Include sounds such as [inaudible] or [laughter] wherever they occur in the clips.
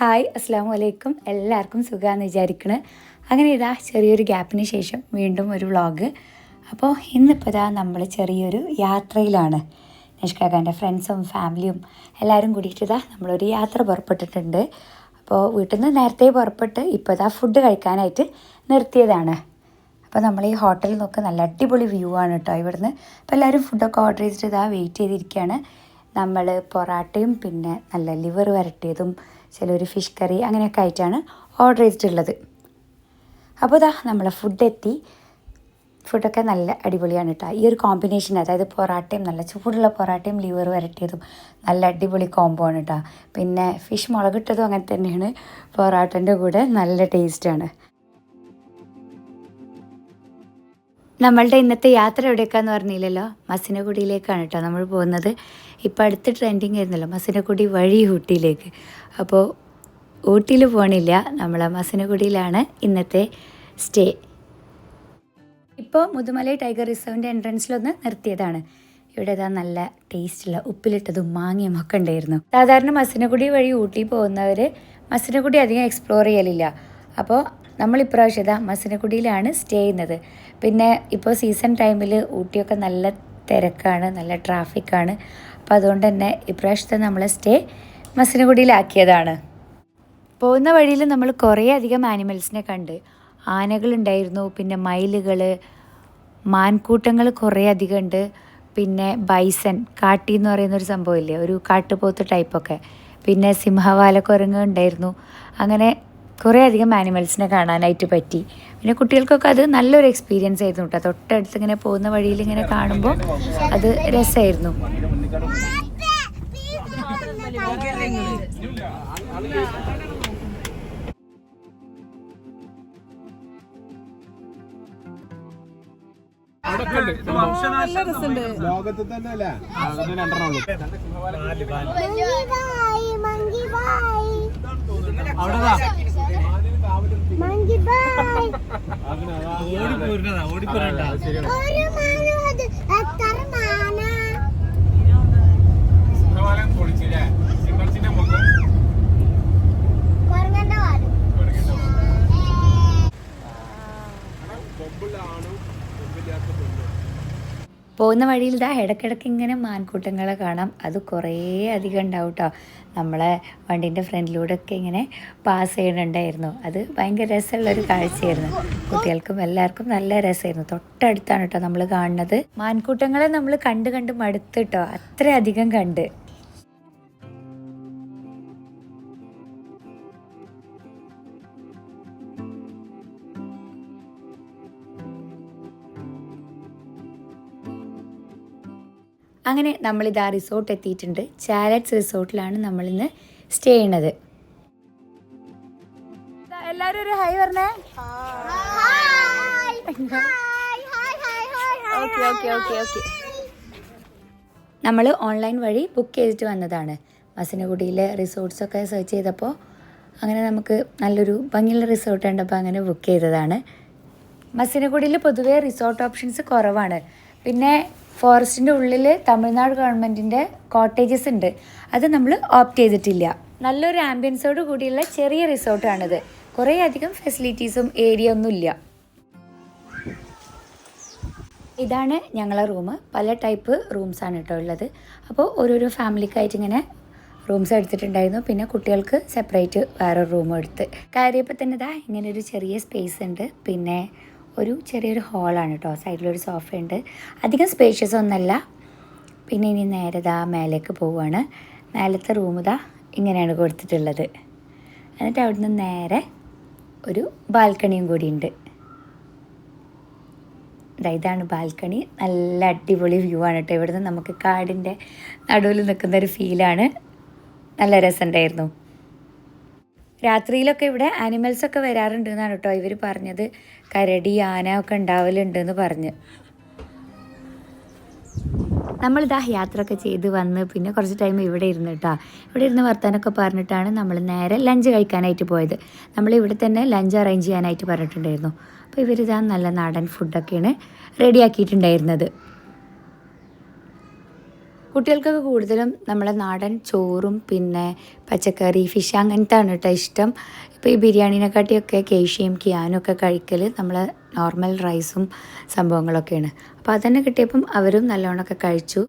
Hi അസ്സാം വലൈക്കും എല്ലാവർക്കും സുഖമാണെന്ന് വിചാരിക്കണേ. അങ്ങനെ ഇതാ ചെറിയൊരു ഗ്യാപ്പിന് ശേഷം വീണ്ടും ഒരു വ്ളോഗ്. അപ്പോൾ ഇന്നിപ്പോൾ ഇതാ നമ്മൾ ചെറിയൊരു യാത്രയിലാണ്. നിഷ്കാക്കാന്റെ ഫ്രണ്ട്സും ഫാമിലിയും എല്ലാവരും കൂടിയിട്ട് നമ്മളൊരു യാത്ര പുറപ്പെട്ടിട്ടുണ്ട്. അപ്പോൾ വീട്ടിൽ നിന്ന് നേരത്തെ പുറപ്പെട്ട് ഇപ്പോൾ ഇതാ ഫുഡ് കഴിക്കാനായിട്ട് നിർത്തിയതാണ്. അപ്പോൾ നമ്മൾ ഈ ഹോട്ടലിൽ നോക്ക് നല്ല അടിപൊളി വ്യൂ ആണ് കേട്ടോ ഇവിടുന്ന്. അപ്പോൾ എല്ലാവരും ഫുഡൊക്കെ ഓർഡർ ചെയ്തിട്ട് ഇതാ വെയിറ്റ് ചെയ്തിരിക്കുകയാണ് നമ്മൾ പൊറാട്ടയും പിന്നെ നല്ല ലിവർ വരട്ടിയതും ചിലൊരു ഫിഷ് കറി അങ്ങനെയൊക്കെ ആയിട്ടാണ് ഓർഡർ ചെയ്തിട്ടുള്ളത്. അപ്പോൾ ഇതാ നമ്മളെ ഫുഡ് എത്തി. ഫുഡൊക്കെ നല്ല അടിപൊളിയാണ് കേട്ടോ ഈ ഒരു കോമ്പിനേഷൻ അതായത് പൊറാട്ടയും നല്ല ചൂടുള്ള പൊറാട്ടയും ലിവർ വരട്ടിയതും നല്ല അടിപൊളി കോംബോ ആണ് കേട്ടോ പിന്നെ ഫിഷ് മുളകിട്ടതും അങ്ങനെ തന്നെയാണ്. പൊറാട്ടന്റെ കൂടെ നല്ല ടേസ്റ്റാണ് നമ്മളുടെ ഇന്നത്തെ യാത്ര എവിടേക്കാന്ന് പറഞ്ഞില്ലല്ലോ? മസിനഗുഡിയിലേക്കാണ് കേട്ടോ നമ്മൾ പോകുന്നത്. ഇപ്പോൾ അടുത്ത് ട്രെൻഡിങ് ആയിരുന്നല്ലോ മസിനഗുഡി വഴി ഊട്ടിയിലേക്ക്. അപ്പോൾ ഊട്ടിയിൽ പോകണില്ല നമ്മൾ മസിനഗുഡിയിലാണ് ഇന്നത്തെ സ്റ്റേ ഇപ്പോൾ മുതുമലൈ ടൈഗർ റിസർവിന്റെ എൻട്രൻസിലൊന്ന് നിർത്തിയതാണ്. ഇവിടെ ഇതാ നല്ല ടേസ്റ്റുള്ള ഉപ്പിലിട്ടതും മാങ്ങയും ഒക്കെ ഉണ്ടായിരുന്നു. സാധാരണ മസിനഗുഡി വഴി ഊട്ടി പോകുന്നവർ മസിനഗുഡി അധികം എക്സ്പ്ലോർ ചെയ്യലില്ല. അപ്പോൾ നമ്മൾ ഇപ്രാവശ്യം ഇതാ മസിനഗുഡിയിലാണ് സ്റ്റേ ചെയ്യുന്നത്. പിന്നെ ഇപ്പോൾ സീസൺ ടൈമിൽ ഊട്ടിയൊക്കെ നല്ല തിരക്കാണ് നല്ല ട്രാഫിക്കാണ് അപ്പോൾ അതുകൊണ്ട് തന്നെ ഇപ്രാവശ്യത്തെ നമ്മളെ സ്റ്റേ മസിനഗുഡിയിലാക്കിയതാണ്. പോകുന്ന വഴിയിൽ നമ്മൾ കുറേ അധികം ആനിമൽസിനെ കണ്ട്. ആനകളുണ്ടായിരുന്നു പിന്നെ മയിലുകൾ മാൻകൂട്ടങ്ങൾ കുറേ അധികം ഉണ്ട് പിന്നെ ബൈസൺ കാട്ടി എന്ന് പറയുന്ന ഒരു സംഭവമില്ലേ? ഒരു കാട്ടുപോത്ത് ടൈപ്പൊക്കെ പിന്നെ സിംഹവാലക്കുരങ്ങ് ഉണ്ടായിരുന്നു. അങ്ങനെ കുറേ അധികം ആനിമൽസിനെ കാണാനായിട്ട് പറ്റി. പിന്നെ കുട്ടികൾക്കൊക്കെ അത് നല്ലൊരു എക്സ്പീരിയൻസ് ആയിരുന്നു കേട്ടോ. തൊട്ടടുത്ത് ഇങ്ങനെ പോകുന്ന വഴിയിൽ ഇങ്ങനെ കാണുമ്പോൾ അത് രസമായിരുന്നു. ലോകത്ത് തന്നെ അല്ലേ? രണ്ടെണ്ണം ഉള്ളൂ. Monkey bye, പോകുന്ന വഴിയിൽ ഇതാ ഇടയ്ക്കിടയ്ക്ക് ഇങ്ങനെ മാൻകൂട്ടങ്ങളെ കാണാം. അത് കുറേ അധികം ഉണ്ടാവും കേട്ടോ നമ്മളെ വണ്ടീന്റെ ഫ്രണ്ടിലൂടെ ഒക്കെ ഇങ്ങനെ പാസ് ചെയ്യണുണ്ടായിരുന്നു. അത് ഭയങ്കര രസമുള്ളൊരു കാഴ്ചയായിരുന്നു. കുട്ടികൾക്കും എല്ലാവർക്കും നല്ല രസമായിരുന്നു. തൊട്ടടുത്താണ് കേട്ടോ നമ്മൾ കാണുന്നത്. മാൻകൂട്ടങ്ങളെ നമ്മൾ കണ്ട് കണ്ട് മടുത്ത് കേട്ടോ അത്രയധികം കണ്ട്. അങ്ങനെ നമ്മളിതാ റിസോർട്ട് എത്തിയിട്ടുണ്ട്. ചാലറ്റ്സ് റിസോർട്ടിലാണ് നമ്മളിന്ന് സ്റ്റേ ചെയ്യണത്. എല്ലാവരും ഒരു ഹൈ പറഞ്ഞേ. ഓക്കെ ഓക്കെ ഓക്കെ ഓക്കെ നമ്മൾ ഓൺലൈൻ വഴി ബുക്ക് ചെയ്തിട്ട് വന്നതാണ്. മസിനഗുഡിയിലെ റിസോർട്ട്സൊക്കെ സെർച്ച് ചെയ്തപ്പോൾ അങ്ങനെ നമുക്ക് നല്ലൊരു ഭംഗിയുള്ള റിസോർട്ട് കണ്ടപ്പോൾ അങ്ങനെ ബുക്ക് ചെയ്തതാണ്. മസിനഗുഡിയിൽ പൊതുവേ റിസോർട്ട് ഓപ്ഷൻസ് കുറവാണ്. പിന്നെ ഫോറസ്റ്റിന്റെ ഉള്ളിൽ തമിഴ്നാട് ഗവൺമെന്റിന്റെ കോട്ടേജസ് ഉണ്ട്. അത് നമ്മൾ ഓപ്റ്റ് ചെയ്തിട്ടില്ല. നല്ലൊരു ആംബിയൻസോട് കൂടിയുള്ള ചെറിയ റിസോർട്ടാണിത്. കുറേ അധികം ഫെസിലിറ്റീസും ഏരിയ ഒന്നുമില്ല ഇതാണ് ഞങ്ങളെ റൂം. പല ടൈപ്പ് റൂംസാണ് കേട്ടോ ഉള്ളത്. അപ്പോൾ ഓരോരോ ഫാമിലിക്കായിട്ട് ഇങ്ങനെ റൂംസ് എടുത്തിട്ടുണ്ടായിരുന്നു. പിന്നെ കുട്ടികൾക്ക് സെപ്പറേറ്റ് വേറൊരു റൂം എടുത്ത്. കയറിയപ്പോൾ തന്നെ ഇതാ ഇങ്ങനെ ഒരു ചെറിയ സ്പേസ് ഉണ്ട്. പിന്നെ ഒരു ചെറിയൊരു ഹോളാണ് കേട്ടോ സൈഡിലൊരു സോഫ ഉണ്ട്. അധികം സ്പേഷ്യസ് ഒന്നല്ല. പിന്നെ ഇനി നേരെ ഇതാ മേലേക്ക് പോവുകയാണ് മേലത്തെ റൂം ഇതാ ഇങ്ങനെയാണ് കൊടുത്തിട്ടുള്ളത്. എന്നിട്ട് അവിടുന്ന് നേരെ ഒരു ബാൽക്കണിയും കൂടി ഉണ്ട്. ദാ ഇതാണ് ബാൽക്കണി നല്ല അടിപൊളി വ്യൂ ആണ് കേട്ടോ ഇവിടുന്ന് നമുക്ക് കാടിന്റെ നടുവിൽ നിൽക്കുന്ന ഒരു ഫീലാണ് നല്ല രസമുണ്ടായിരുന്നു. രാത്രിയിലൊക്കെ ഇവിടെ ആനിമൽസ് ഒക്കെ വരാറുണ്ട് എന്നാണ് കേട്ടോ ഇവർ പറഞ്ഞത്. കരടി ആന ഒക്കെ ഉണ്ടാവലുണ്ട് എന്ന് പറഞ്ഞ്. നമ്മളിതാ യാത്രയൊക്കെ ചെയ്ത് വന്ന് പിന്നെ കുറച്ച് ടൈം ഇവിടെ ഇരുന്ന് കേട്ടോ ഇവിടെ ഇരുന്ന് വർത്താനൊക്കെ പറഞ്ഞിട്ടാണ് നമ്മൾ നേരെ ലഞ്ച് കഴിക്കാനായിട്ട് പോയത്. നമ്മൾ ഇവിടെ തന്നെ ലഞ്ച് അറേഞ്ച് ചെയ്യാനായിട്ട് പറഞ്ഞിട്ടുണ്ടായിരുന്നു. അപ്പോൾ ഇവരിതാ നല്ല നാടൻ ഫുഡൊക്കെയാണ് റെഡിയാക്കിയിട്ടുണ്ടായിരുന്നത് കുട്ടികൾക്കൊക്കെ കൂടുതലും നമ്മളെ നാടൻ ചോറും പിന്നെ പച്ചക്കറി ഫിഷ് അങ്ങനത്തെ ആണ് കേട്ടോ ഇഷ്ടം. ഇപ്പോൾ ഈ ബിരിയാണിനെക്കാട്ടിയൊക്കെ കേശിയും കിയാനും ഒക്കെ കഴിക്കൽ നമ്മൾ നോർമൽ റൈസും സംഭവങ്ങളൊക്കെയാണ്. അപ്പോൾ അതന്നെ കിട്ടിയപ്പം അവരും നല്ലോണമൊക്കെ കഴിച്ചു.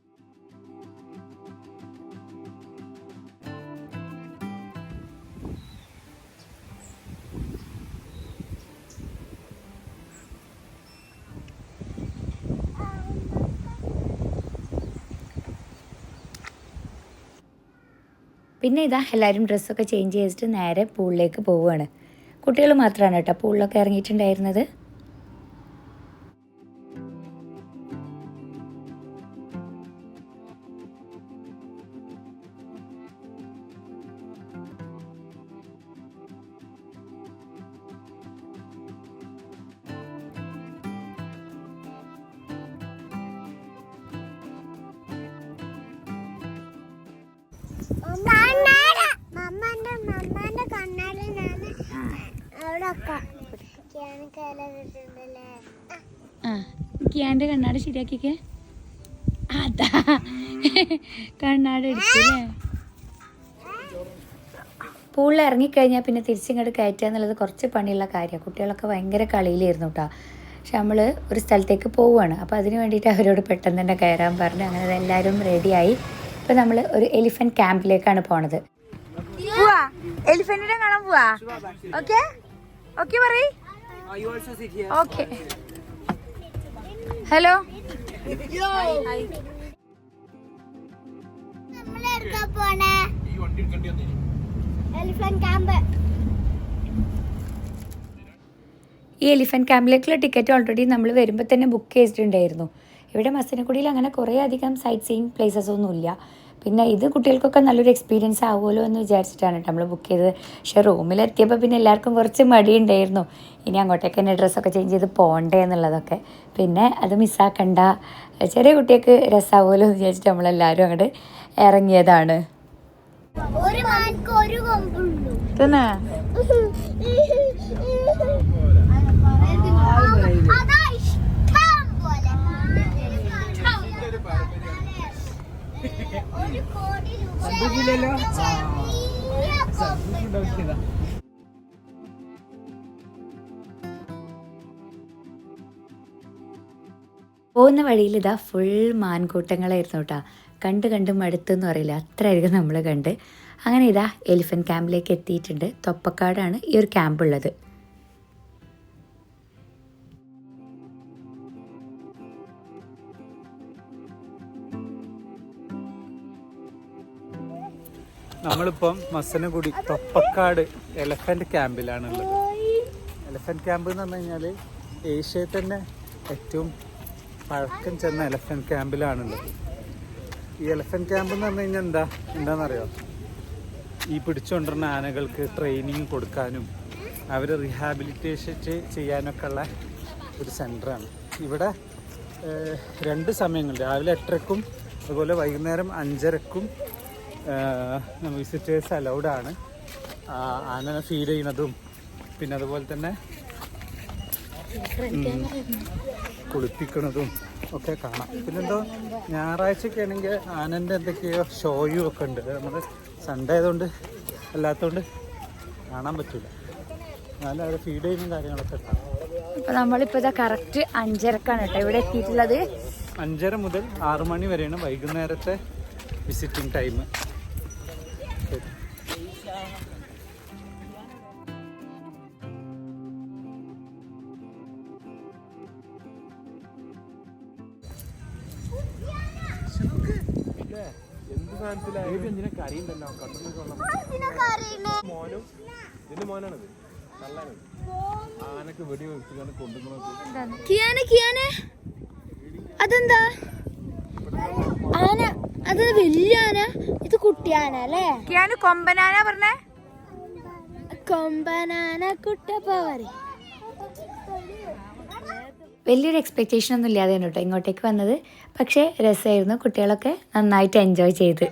പിന്നെ ഇതാ എല്ലാവരും ഡ്രസ്സൊക്കെ ചേഞ്ച് ചെയ്തിട്ട് നേരെ പൂളിലേക്ക് പോവുകയാണ്. കുട്ടികൾ മാത്രമാണ് കേട്ടോ പൂളിലൊക്കെ ഇറങ്ങിയിട്ടുണ്ടായിരുന്നത്. ശരിയാക്കിക്കേ അതാ. കണ്ണാട് എടുത്തില്ലേ പൂളിൽ ഇറങ്ങിക്കഴിഞ്ഞാൽ പിന്നെ തിരിച്ചിങ്ങോട്ട് കയറ്റുക എന്നുള്ളത് കുറച്ച് പണിയുള്ള കാര്യമാണ് കുട്ടികളൊക്കെ ഭയങ്കര കളിയിലായിരുന്നു കേട്ടോ പക്ഷെ നമ്മൾ ഒരു സ്ഥലത്തേക്ക് പോവുകയാണ്. അപ്പോൾ അതിന് വേണ്ടിയിട്ട് അവരോട് പെട്ടെന്ന് തന്നെ കയറാൻ പറഞ്ഞു. അങ്ങനെ എല്ലാവരും റെഡിയായി. ഇപ്പം നമ്മൾ ഒരു എലിഫന്റ് ക്യാമ്പിലേക്കാണ് പോണത്. എലിഫന്റിനെ എലിഫന്റിനെ കാണാൻ പോവാ. ഓക്കെ? ഓക്കെ പറയ്. ഓക്കെ. ഹലോ. ഈ എലിഫന്റ് എലിഫന്റ് ക്യാമ്പിലേക്കുള്ള ടിക്കറ്റ് ഓൾറെഡി നമ്മൾ വരുമ്പോൾ തന്നെ ബുക്ക് ചെയ്തിട്ടുണ്ടായിരുന്നു. ഇവിടെ മസനക്കുടിയിൽ അങ്ങനെ കുറേ അധികം സൈറ്റ് സീയിങ് പ്ലേസസ് ഒന്നുമില്ല. പിന്നെ ഇത് കുട്ടികൾക്കൊക്കെ നല്ലൊരു എക്സ്പീരിയൻസ് ആവുമല്ലോ എന്ന് വിചാരിച്ചിട്ടാണ് കേട്ടോ നമ്മൾ ബുക്ക് ചെയ്തത്. പക്ഷേ റൂമിലെത്തിയപ്പോൾ പിന്നെ എല്ലാവർക്കും കുറച്ച് മടിയുണ്ടായിരുന്നു ഇനി അങ്ങോട്ടേക്ക് തന്നെ ഡ്രസ്സൊക്കെ ചേഞ്ച് ചെയ്ത് പോകണ്ടേ എന്നുള്ളതൊക്കെ. പിന്നെ അത് മിസ്സാക്കണ്ട ചെറിയ കുട്ടികൾക്ക് രസമാവുമല്ലോ എന്ന് വിചാരിച്ചിട്ട് നമ്മളെല്ലാവരും അങ്ങോട്ട് ഇറങ്ങിയതാണ്. ഒരു തന്നെ [laughs] അതാ ഇഷ്ടം പോലെ ഒരു കൊമ്പ് പോകുന്ന വഴിയിൽ ഇതാ ഫുൾ മാൻകൂട്ടങ്ങളായിരുന്നു കേട്ടോ. കണ്ട് കണ്ട് മടുത്തെന്ന് പറയില്ല. അത്രയധികം നമ്മൾ കണ്ട്. അങ്ങനെ ഇതാ എലിഫന്റ് ക്യാമ്പിലേക്ക് എത്തിയിട്ടുണ്ട്. തൊപ്പക്കാടാണ് ഈ ഒരു ക്യാമ്പ് ഉള്ളത്. നമ്മളിപ്പം മസനഗുടി തൊപ്പക്കാട് എലഫന്റ് ക്യാമ്പിലാണുള്ളത് എലഫന്റ് ക്യാമ്പ് എന്ന് പറഞ്ഞു കഴിഞ്ഞാൽ ഏഷ്യയിൽ തന്നെ ഏറ്റവും പഴക്കം ചെന്ന എലഫന്റ് ക്യാമ്പിലാണുള്ളത് ഈ എലഫന്റ് ക്യാമ്പ് എന്ന് പറഞ്ഞു കഴിഞ്ഞാൽ എന്താ എന്താണെന്നറിയോ ഈ പിടിച്ചുകൊണ്ടിരുന്ന ആനകൾക്ക് ട്രെയിനിങ് കൊടുക്കാനും അവരെ റീഹാബിലിറ്റേഷൻ ചെയ്യാനൊക്കെ ഉള്ള ഒരു സെന്ററാണ് ഇവിടെ രണ്ട് സമയങ്ങൾ രാവിലെ എട്ടരക്കും അതുപോലെ വൈകുന്നേരം അഞ്ചരക്കും വിസിറ്റേഴ്സ് അലൗഡാണ് ആനനെ ഫീഡ് ചെയ്യുന്നതും പിന്നെ അതുപോലെ തന്നെ കുളിപ്പിക്കുന്നതും ഒക്കെ കാണാം. പിന്നെന്തോ ഞായറാഴ്ചയൊക്കെ ആണെങ്കിൽ ആനന്റെ എന്തൊക്കെയോ ഷോയും ഒക്കെ ഉണ്ട്. നമ്മൾ സൺഡേ ആയതുകൊണ്ട് അല്ലാത്തതുകൊണ്ട് കാണാൻ പറ്റില്ല. എന്നാലും അവരെ ഫീഡ് ചെയ്യുന്ന കാര്യങ്ങളൊക്കെ കാണാം അപ്പോൾ നമ്മളിപ്പോൾ ഇതാ കറക്റ്റ് അഞ്ചരക്കാണ് കേട്ടോ ഇവിടെ എത്തിയിട്ടുള്ളത്. അഞ്ചര മുതൽ ആറു മണി വരെയാണ് വൈകുന്നേരത്തെ വിസിറ്റിംഗ് ടൈം അറിയണേ കിയാന കിയാന. അതെന്താ? ആന അത് വലിയ ആന. ഇത് കുട്ടിയാന അല്ലേ? കിയാന് കൊമ്പനാന പറഞ്ഞേ? കൊമ്പനാന കുട്ടപ്പ പറ വലിയൊരു എക്സ്പെക്റ്റേഷൻ ഒന്നും ഇല്ലാതെയാണ് കേട്ടോ ഇങ്ങോട്ടേക്ക് വന്നത്. പക്ഷേ രസമായിരുന്നു. കുട്ടികളൊക്കെ നന്നായിട്ട് എൻജോയ് ചെയ്ത്.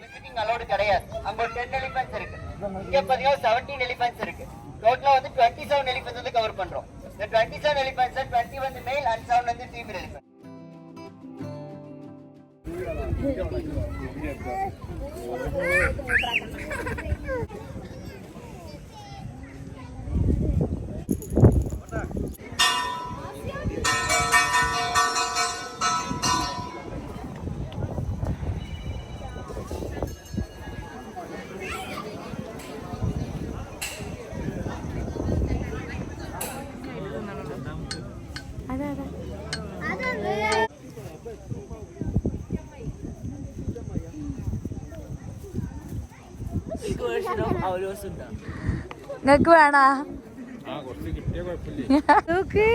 നിങ്ങക്ക് വേണോ? നോക്ക്.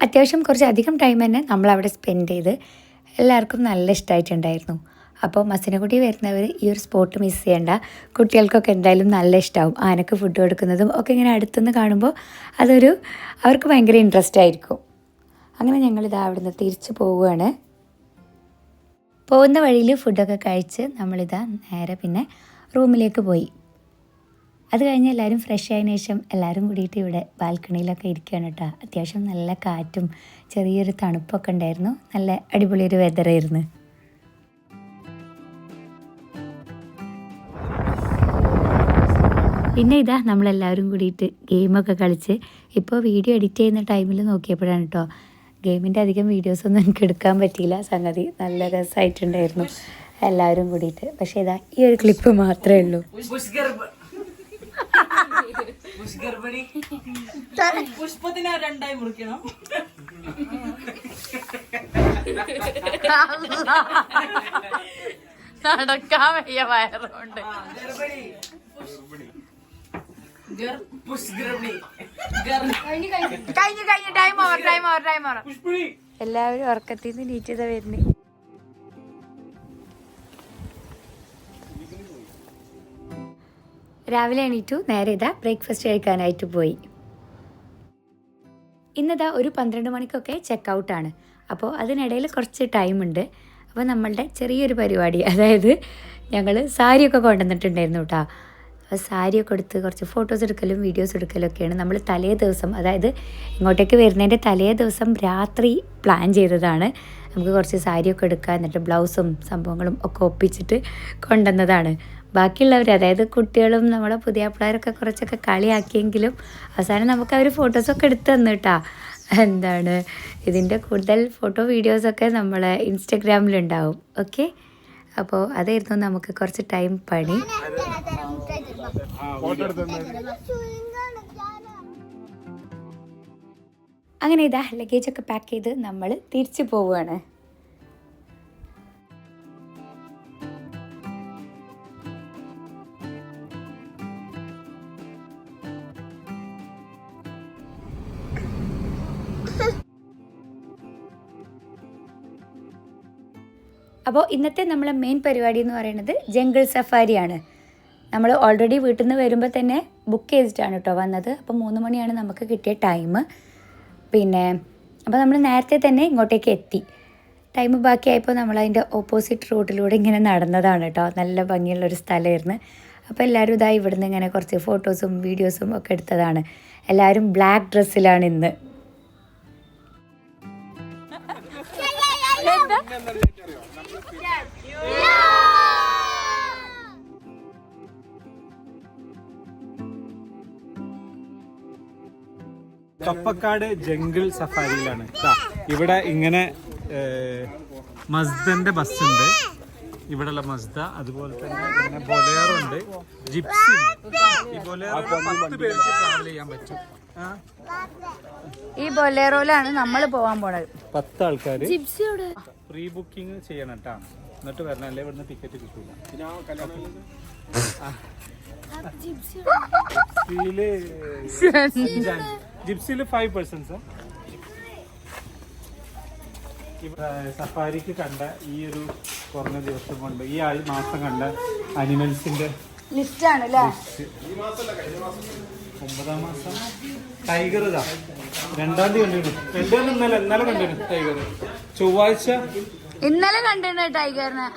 അത്യാവശ്യം കുറച്ചധികം ടൈം തന്നെ നമ്മൾ അവിടെ സ്പെൻഡ് ചെയ്ത് എല്ലാവർക്കും നല്ല ഇഷ്ടമായിട്ടുണ്ടായിരുന്നു അപ്പോൾ മസിനക്കുട്ടി വരുന്നവർ ഈ ഒരു സ്പോട്ട് മിസ് ചെയ്യേണ്ട. കുട്ടികൾക്കൊക്കെ എന്തായാലും നല്ല ഇഷ്ടമാവും ആനക്ക് ഫുഡ് കൊടുക്കുന്നതും ഒക്കെ ഇങ്ങനെ അടുത്തുനിന്ന് കാണുമ്പോൾ അതൊരു അവർക്ക് ഭയങ്കര ഇൻട്രസ്റ്റ് ആയിരിക്കും. അങ്ങനെ ഞങ്ങളിതാ അവിടുന്ന് തിരിച്ചു പോവുകയാണ്. പോകുന്ന വഴിയിൽ ഫുഡൊക്കെ കഴിച്ച് നമ്മളിതാ നേരെ പിന്നെ റൂമിലേക്ക് പോയി. അത് കഴിഞ്ഞ് എല്ലാവരും ഫ്രഷ് ആയതിനു ശേഷം എല്ലാവരും കൂടിയിട്ട് ഇവിടെ ബാൽക്കണിയിലൊക്കെ ഇരിക്കുകയാണ് കേട്ടോ. അത്യാവശ്യം നല്ല കാറ്റും ചെറിയൊരു തണുപ്പൊക്കെ ഉണ്ടായിരുന്നു. നല്ല അടിപൊളിയൊരു വെതറായിരുന്നു പിന്നെ ഇതാ നമ്മളെല്ലാവരും കൂടിയിട്ട് ഗെയിമൊക്കെ കളിച്ച് ഇപ്പോൾ വീഡിയോ എഡിറ്റ് ചെയ്യുന്ന ടൈമിൽ നോക്കിയപ്പോഴാണ് കേട്ടോ ഗെയിമിന്റെ അധികം വീഡിയോസൊന്നും എനിക്ക് എടുക്കാൻ പറ്റിയില്ല. സംഗതി നല്ല രസമായിട്ടുണ്ടായിരുന്നു എല്ലാവരും കൂടിയിട്ട്. പക്ഷേ ഇതാ ഈ ഒരു ക്ലിപ്പ് മാത്രമേ ഉള്ളൂ. നടക്കാൻ വയ്യ വയറുകൊണ്ട്. കഴിഞ്ഞു കഴിഞ്ഞു. Time over time over time over എല്ലാവരും ഉറക്കത്തിൽ നിന്ന് നീറ്റിത വരുന്നേ. രാവിലെ എണീറ്റു നേരെ ഇതാ ബ്രേക്ക്ഫാസ്റ്റ് കഴിക്കാനായിട്ട് പോയി. ഇന്നതാ ഒരു പന്ത്രണ്ട് മണിക്കൊക്കെ ചെക്ക് ഔട്ടാണ് അപ്പോൾ അതിനിടയിൽ കുറച്ച് ടൈമുണ്ട് അപ്പോൾ നമ്മളുടെ ചെറിയൊരു പരിപാടി അതായത് ഞങ്ങൾ സാരിയൊക്കെ കൊണ്ടുവന്നിട്ടുണ്ടായിരുന്നു കേട്ടോ സാരിയൊക്കെ എടുത്ത് കുറച്ച് ഫോട്ടോസ് എടുക്കലും വീഡിയോസ് എടുക്കലും ഒക്കെയാണ് നമ്മൾ തലേ ദിവസം അതായത് ഇങ്ങോട്ടേക്ക് വരുന്നതിന്റെ തലേ ദിവസം രാത്രി പ്ലാൻ ചെയ്തതാണ്. നമുക്ക് കുറച്ച് സാരിയൊക്കെ എടുക്കുക എന്നിട്ട് ബ്ലൗസും സംഭവങ്ങളും ഒക്കെ ഒപ്പിച്ചിട്ട് കൊണ്ടുവന്നതാണ്. ബാക്കിയുള്ളവർ അതായത് കുട്ടികളും നമ്മളെ പുതിയ പിള്ളേരൊക്കെ കുറച്ചൊക്കെ കളിയാക്കിയെങ്കിലും അവസാനം നമുക്ക് അവർ ഫോട്ടോസൊക്കെ എടുത്ത് തന്നു കേട്ടോ എന്താണ്? ഇതിന്റെ കൂടുതൽ ഫോട്ടോ വീഡിയോസൊക്കെ നമ്മളെ ഇൻസ്റ്റഗ്രാമിലുണ്ടാവും ഓക്കെ അപ്പോൾ അതായിരുന്നു നമുക്ക് കുറച്ച് ടൈം പണി. അങ്ങനെ ഇതാ ലഗേജ് ഒക്കെ പാക്ക് ചെയ്ത് നമ്മൾ തിരിച്ചു പോവുകയാണ്. അപ്പോൾ ഇന്നത്തെ നമ്മളെ മെയിൻ പരിപാടി എന്ന് പറയുന്നത് ജംഗിൾ സഫാരിയാണ് നമ്മൾ ഓൾറെഡി വീട്ടിൽ നിന്ന് വരുമ്പോൾ തന്നെ ബുക്ക് ചെയ്തിട്ടാണ് കേട്ടോ വന്നത്. അപ്പോൾ മൂന്ന് മണിയാണ് നമുക്ക് കിട്ടിയ ടൈം പിന്നെ അപ്പോൾ നമ്മൾ നേരത്തെ തന്നെ ഇങ്ങോട്ടേക്ക് എത്തി. ടൈം ബാക്കിയായപ്പോൾ നമ്മൾ അതിന്റെ ഓപ്പോസിറ്റ് റൂട്ടിലൂടെ ഇങ്ങനെ നടന്നതാണ് കേട്ടോ നല്ല ഭംഗിയുള്ളൊരു സ്ഥലമായിരുന്നു അപ്പോൾ എല്ലാവരും ഇതായി ഇവിടുന്ന് ഇങ്ങനെ കുറച്ച് ഫോട്ടോസും വീഡിയോസും ഒക്കെ എടുത്തതാണ്. എല്ലാവരും ബ്ലാക്ക് ഡ്രസ്സിലാണ് ഇന്ന്. കപ്പക്കാട് ജംഗിൾ സഫാരിയിലാണ്. ഇവിടെ ഇങ്ങനെ മസ്ദന്റെ ബസ് ഉണ്ട് ഇവിടെയുള്ള മസ്ദ അതുപോലെ തന്നെ പിന്നെ ബൊലേറോ ഉണ്ട് ജിപ്സി ഉണ്ട്. ഈ ബൊലേറോ പത്ത് പേർക്ക് ട്രാവൽ ചെയ്യാൻ പറ്റും. ഈ ബൊലേറോയിലാണ് നമ്മൾ പോവാൻ പോണത്. പത്ത് ആൾക്കാർ പ്രീ ബുക്കിംഗ് ചെയ്യണം കേട്ടാ എന്നിട്ട് വരണം അല്ലേ ഇവിടുന്ന് ടിക്കറ്റ് കിട്ടൂല. ജിപ്സിയിൽ ഫൈവ് പേഴ്സൺസ് സഫാരിക്ക് കണ്ട ഈ ഒരു കുറഞ്ഞ ദിവസം കൊണ്ട് ഈ ആഴ്ച മാസം കണ്ട അനിമൽസിന്റെ ലിസ്റ്റ്. ആണ് ഒമ്പതാം മാസം. ടൈഗർ ഇതാ. രണ്ടാം തീയതി കണ്ടിരുന്നു. രണ്ടാം ഇന്നലെ ഇന്നലെ കണ്ടിരുന്നു ടൈഗർ. ചൊവ്വാഴ്ച ഇന്നലെ കണ്ടിരുന്നു ടൈഗറിനെ.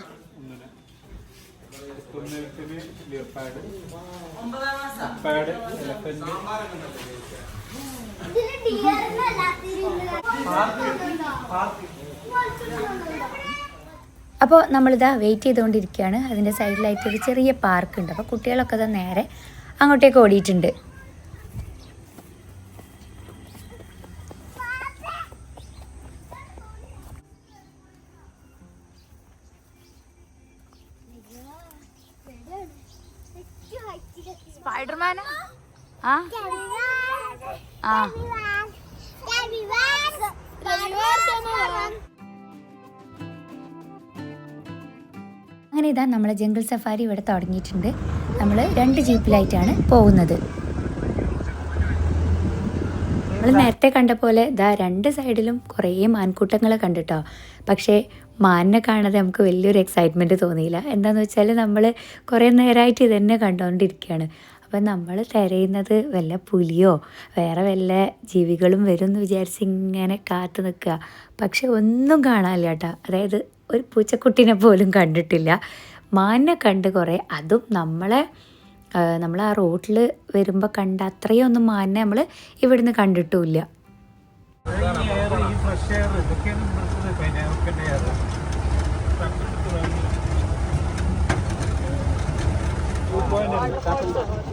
എലഫന്റ്. പാർക്ക് ഡിയറിനല്ലാത്തിരുന്ന് അപ്പോൾ നമ്മളിതാ വെയിറ്റ് ചെയ്തുകൊണ്ടിരിക്കുകയാണ്. അതിന്റെ സൈഡിലായിട്ട് ഒരു ചെറിയ പാർക്ക് ഉണ്ട് അപ്പോൾ കുട്ടികളൊക്കെ ഇതാ നേരെ അങ്ങോട്ടേക്ക് ഓടിയിട്ടുണ്ട്. സ്പൈഡർമാനാ? ആ? ആ. അങ്ങനെ ഇതാ നമ്മളെ ജംഗിൾ സഫാരി ഇവിടെ തുടങ്ങിയിട്ടുണ്ട്. നമ്മൾ രണ്ട് ജീപ്പിലായിട്ടാണ് പോകുന്നത്. നമ്മൾ നേരത്തെ കണ്ട പോലെ ഇതാ രണ്ട് സൈഡിലും കുറേ മാൻകൂട്ടങ്ങളെ കണ്ടിട്ടോ. പക്ഷേ മാനിനെ കാണാതെ നമുക്ക് വലിയൊരു എക്സൈറ്റ്മെന്റ് തോന്നിയില്ല. എന്താണെന്ന് വെച്ചാൽ നമ്മൾ കുറേ നേരമായിട്ട് ഇതന്നെ കണ്ടുകൊണ്ടിരിക്കുകയാണ് അപ്പം നമ്മൾ തിരയുന്നത് വല്ല പുലിയോ വേറെ വല്ല ജീവികളും വരും എന്ന് വിചാരിച്ച് ഇങ്ങനെ കാത്തു നിൽക്കുക പക്ഷെ ഒന്നും കാണാനില്ല കേട്ടോ. അതായത് ഒരു പൂച്ചക്കുട്ടീനെ പോലും കണ്ടിട്ടില്ല. മാനിനെ കണ്ട് കുറേ. അതും നമ്മളെ നമ്മൾ ആ റോട്ടിൽ വരുമ്പോൾ കണ്ട അത്രയും ഒന്നും മാനിനെ നമ്മൾ ഇവിടുന്ന് കണ്ടിട്ടുമില്ല. Thank എയർ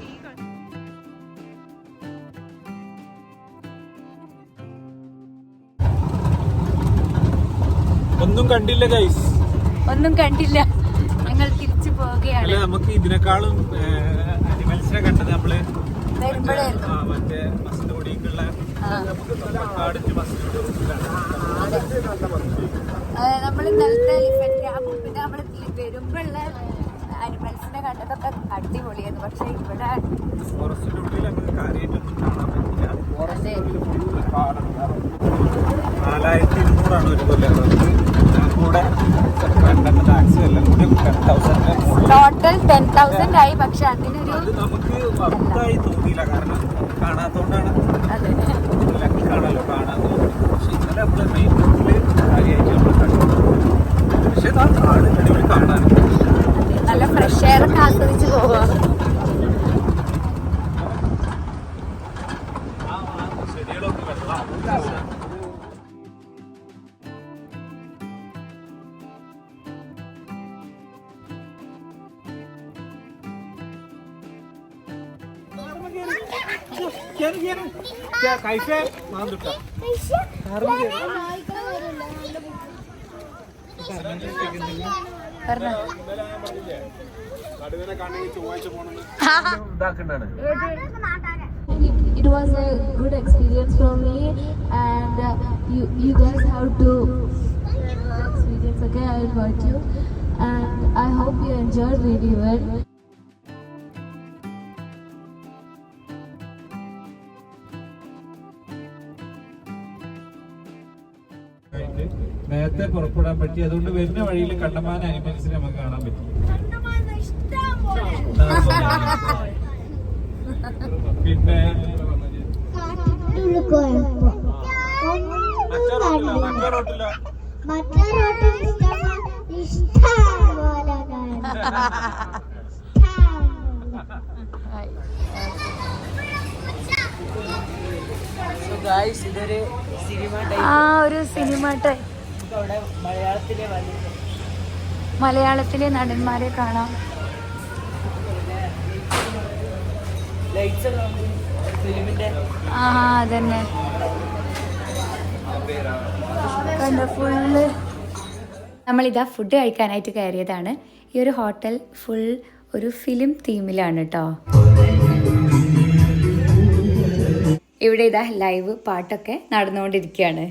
ഒന്നും കണ്ടില്ല ഗൈസ് ഒന്നും കണ്ടില്ല. ഞങ്ങൾ തിരിച്ചു പോവുകയാണ്. അല്ല നമുക്ക് ഇതിനേക്കാളും അനിമൽസിനെ കണ്ടത് നമ്മൾ മറ്റേ മസിന്റെ കൂടിയൊക്കെയുള്ള നമുക്ക് നമ്മൾ ഇന്നലത്തെ എലിഫന്റ് ആ പിന്നെ നമ്മൾ വരുമ്പോഴുള്ള അനിമൽസിനെ കണ്ടതൊക്കെ അടിപൊളിയായിരുന്നു പക്ഷെ ഇവിടെ ഫോറസ്റ്റിന്റെ ഉള്ളിൽ നമുക്ക് കാര്യമായിട്ടൊന്നും കാണാൻ പറ്റില്ല അതെ ഫുള്ള് കാടുണ്ടാവും നാലായിരത്തി ഇരുന്നൂറാണ് ഒരു കൊല്ലം കൂടെ രണ്ടെണ്ണം ടാക്സ് എല്ലാം കൂടി ടെൻ തൗസൻഡിന് മുകളിൽ ടോട്ടൽ ടെൻ തൗസൻഡ് ആയി പക്ഷെ അതിനൊരു അത് കൈഫേ മാന്തുട്ടാ പറഞ്ഞോ ഇതാക്കണ്ടാണ് it was a good experience for me and uh, you you guys have to experience okay i invite you and i hope you enjoyed really well നേരത്തെ പുറപ്പെടാൻ പറ്റി. അതുകൊണ്ട് വരുന്ന വഴിയിൽ കണ്ടമാന അനിമൽസിനെ നമുക്ക് കാണാൻ പറ്റി. പിന്നെ ഇഷ്ടം ഇഷ്ടം പോലെ. [laughs] ആ ഒരു സിനിമ ടൈ- മലയാളത്തിലെ നടന്മാരെ കാണാം. ആ അതന്നെ. കണ്ട ഫുള്ള് നമ്മളിതാ ഫുഡ് കഴിക്കാനായിട്ട് കയറിയതാണ്. ഈ ഒരു ഹോട്ടൽ ഫുൾ ഒരു ഫിലിം തീമിലാണ് കേട്ടോ ഇവിടെ ഇതാ ലൈവ് പാട്ടൊക്കെ നടന്നുകൊണ്ടിരിക്കുകയാണ്.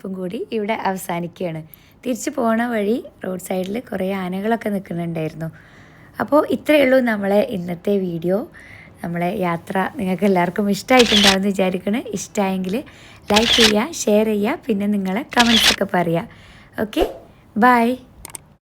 ട്രിപ്പും കൂടി ഇവിടെ അവസാനിക്കുകയാണ്. തിരിച്ചു പോണ വഴി റോഡ് സൈഡിൽ കുറേ ആനകളൊക്കെ നിൽക്കുന്നുണ്ടായിരുന്നു. അപ്പോൾ ഇത്രയേ ഉള്ളൂ നമ്മളെ ഇന്നത്തെ വീഡിയോ. നമ്മളെ യാത്ര നിങ്ങൾക്ക് എല്ലാവർക്കും ഇഷ്ടമായിട്ടുണ്ടാവുമെന്ന് വിചാരിക്കണേ. ഇഷ്ടമായെങ്കിൽ ലൈക്ക് ചെയ്യുക ഷെയർ ചെയ്യുക പിന്നെ നിങ്ങളെ കമൻസൊക്കെ പറയുക. ഓക്കെ? ബൈ.